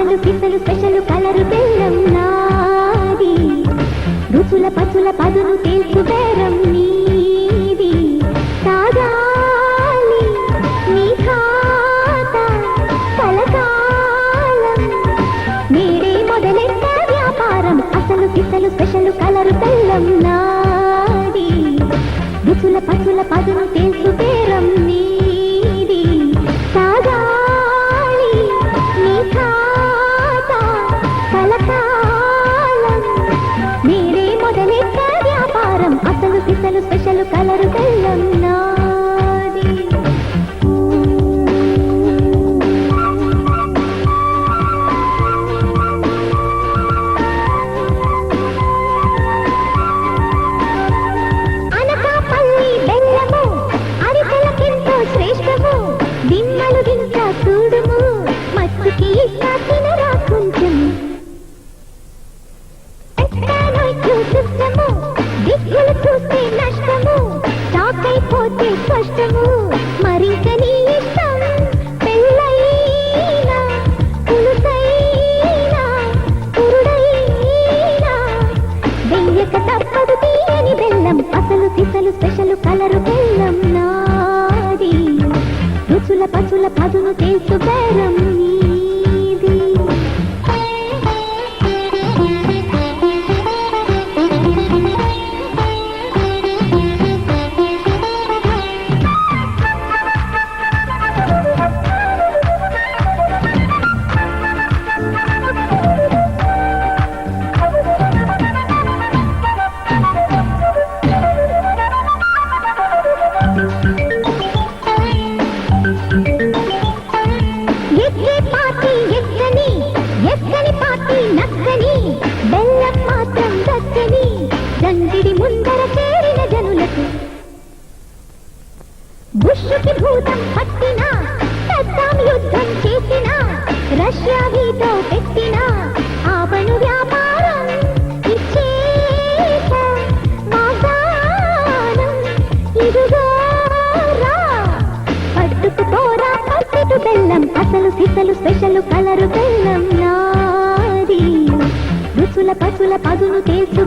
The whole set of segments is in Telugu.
అసలు పిసలు స్పెషల్ కలరు బేరం నాది. రుచుల పచుల పదును తెలుసు బేరం నీది. తాగాలి నీ ఖాతా కలకాలం మీరే మొదలెట్ట వ్యాపారం అసలు పిసలు స్పెషల్ కలరు బెల్లం నాది. రుచుల పచుల పదును దిమ్మలు దించ చూడుము మత్తుకి దిక్కులు చూస్తే నష్టము షాక్ అయిపోతే స్పష్టము మరింక నీ ఇష్టం పెళ్ళైనా పులుసైనా వెయ్యక తప్పదు తీయని బెల్లం అసలు సిసలు స్పెషల్ కలరు బెల్లం మాత్రం దక్కని దండిడి ముందర చేరిన జనులకు. బుష్కి భూతం పట్టిన సద్దాం యుద్ధం చేసిన రష్యా వీటో పెట్టిన ఆపణు వ్యాపారం ఇచ్చేక పట్టుకు పోరా పట్టుకు బెల్లం అసలు సిసలు స్పెషల్ కలరు బెల్లం నా రుచుల పసుల పదును తెలుసు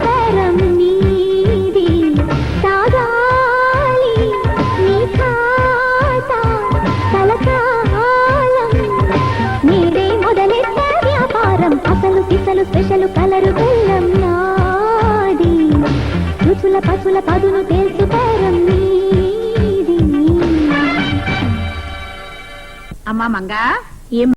నీది. తాగాలి నీ ఖాతా కలకాలం నీదే మొదలెట్ట వ్యాపారం. అసలు పిసలు స్పెషల్ కలరు బెల్లం నాది. రుచుల పసుల పదును తెలుసు నీది. అమ్మా మంగా.